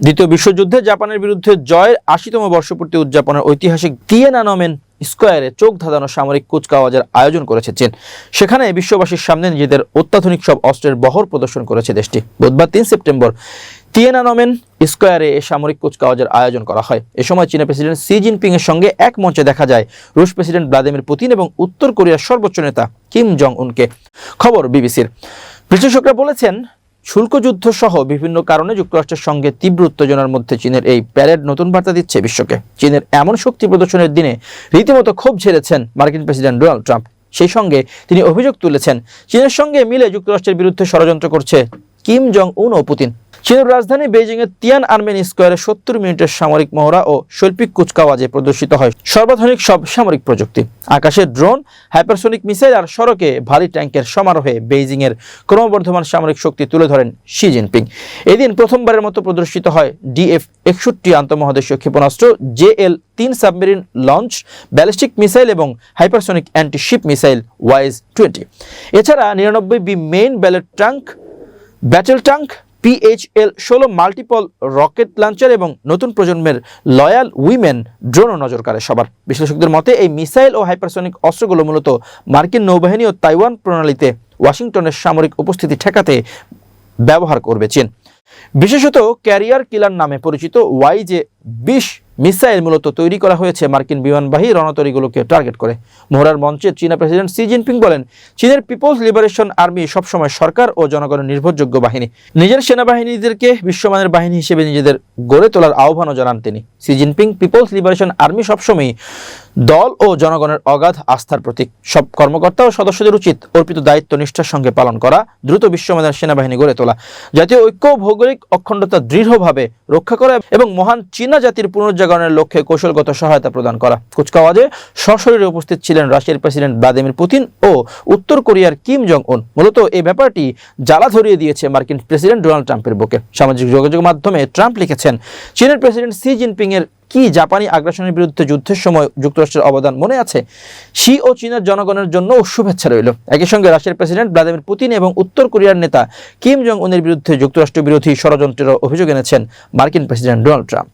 দ্বিতীয় বিশ্বযুদ্ধে জাপানের বিরুদ্ধে জয়ের আশিতম বর্ষপূর্তি উদযাপনের ঐতিহাসিক তিয়েনানমেন স্কোয়ারে চোখ ধাঁধানো সামরিক কুচকাওয়াজের আয়োজন করেছে চীন। সেখানে বিশ্ববাসীর সামনে নিজেদের অত্যাধুনিক সব অস্ত্রের বহর প্রদর্শন করেছে দেশটি। বুধবার তিন সেপ্টেম্বর তিয়েনানমেন স্কোয়ারে এ সামরিক কুচকাওয়াজের আয়োজন করা হয়। এ সময় চীনের প্রেসিডেন্ট সি জিনপিং এর সঙ্গে এক মঞ্চে দেখা যায় রুশ প্রেসিডেন্ট ভ্লাদিমির পুতিন এবং উত্তর কোরিয়ার সর্বোচ্চ নেতা কিম জং উনকে খবর বিবিসির। বিশ্লেষকরা বলেছেন শুল্কযুদ্ধ সহ বিভিন্ন কারণে যুক্তরাষ্ট্রের সঙ্গে তীব্র উত্তেজনার মধ্যে চীনের এই প্যারেড নতুন বার্তা দিচ্ছে বিশ্বকে। চীনের এমন শক্তি প্রদর্শনের দিনে রীতিমতো ক্ষোভ ঝেড়েছেন মার্কিন প্রেসিডেন্ট ডোনাল্ড ট্রাম্প। সেই সঙ্গে তিনি অভিযোগ তুলেছেন, চীনের সঙ্গে মিলে যুক্তরাষ্ট্রের বিরুদ্ধে ষড়যন্ত্র করছে কিম জং উন ও পুতিন। চীনের রাজধানী বেইজিং এর তিয়ান আর্মেন স্কোয়ারে সত্তর মিনিটের সামরিক মহড়া ও শৈল্পিক কুচকাওয়াজে প্রদর্শিত হয়। সর্বাধুনিক সব সামরিক প্রযুক্তি। আকাশে ড্রোন, হাইপারসোনিক মিসাইল আর সড়কে ভারী ট্যাঙ্কের সমারোহে বেইজিং এর ক্রমবর্ধমান সামরিক শক্তি তুলে ধরেন শি জিনপিং। এদিন প্রথমবারের মতো প্রদর্শিত হয় ডিএফ একষট্টি আন্তঃমহাদেশীয় ক্ষেপণাস্ত্র, জেএল তিন সাবমেরিন লঞ্চ, ব্যালিস্টিক মিসাইল এবং hypersonic antiship missile YJ twenty. এছাড়া নিরানব্বই বি মেইন ব্যালেট ট্যাঙ্ক ব্যাটেল ট্যাঙ্ক পিএইচএল ষোলো মাল্টিপল রকেট লাঞ্চার এবং নতুন প্রজন্মের লয়াল উইমেন ড্রোনও নজর কাড়ে সবার। বিশ্লেষকদের মতে, এই মিসাইল ও হাইপারসনিক অস্ত্রগুলো মূলত মার্কিন নৌবাহিনী ও তাইওয়ান প্রণালীতে ওয়াশিংটনের সামরিক উপস্থিতি ঠেকাতে ব্যবহার করবে চীন। বিশেষত ক্যারিয়ার কিলার নামে পরিচিত ওয়াই যে বিশ মিসাইল মূলত তৈরি করা হয়েছে মার্কিন বিমানবাহী রণতরীগুলোকে টার্গেট করে। মোহরার মঞ্চে চীনা প্রেসিডেন্ট সি জিনপিং বলেন, চীনের পিপলস লিবারেশন আর্মি সবসময় সরকার ও জনগণের নির্ভরযোগ্য বাহিনী। নিজের সেনাবাহিনীদেরকে বিশ্বমানের বাহিনী হিসেবে নিজেদের গড়ে তোলার আহ্বানও জানান তিনি। Xi Jinping, people's liberation army সবসময় দল ও জনগণের অগাধ আস্থার প্রতীক। সব কর্মকর্তা ও সদস্যদের উচিত অর্পিত দায়িত্ব নিষ্ঠার সঙ্গে পালন করা, দ্রুত বিশ্বমানের সেনাবাহিনী গড়ে তোলা। জাতীয় ঐক্য ও ভৌগোলিক অখণ্ডতা দৃঢ়ভাবে রক্ষা করা এবং মহান চীনা জাতির পুনর্জাগরণের লক্ষ্যে কৌশলগত সহায়তা প্রদান করা। কুচকাওয়াজে সশরীরে উপস্থিত ছিলেন রাশিয়ার প্রেসিডেন্ট ভ্লাদিমির পুতিন ও উত্তর কোরিয়ার কিম জং উন মূলত এই ব্যাপারটি জ্বালা ধরিয়ে দিয়েছে মার্কিন প্রেসিডেন্ট ডোনাল্ড ট্রাম্পের বুকে। সামাজিক যোগাযোগ মাধ্যমে ট্রাম্প লিখেছেন, চীনের প্রেসিডেন্ট সি জিনপিং এর কি জাপানি আগ্রাসনের বিরুদ্ধে যুদ্ধের সময় যুক্তরাষ্ট্রের অবদান মনে আছে? শি ও চীনের জনগণের জন্য শুভেচ্ছা রইল। একই সঙ্গে রাশিয়ার প্রেসিডেন্ট ভ্লাদিমির পুতিন এবং উত্তর কোরিয়ার নেতা কিম জং উনের বিরুদ্ধে যুক্তরাষ্ট্র বিরোধী ষড়যন্ত্রের অভিযোগ এনেছেন মার্কিন প্রেসিডেন্ট ডোনাল্ড ট্রাম্প।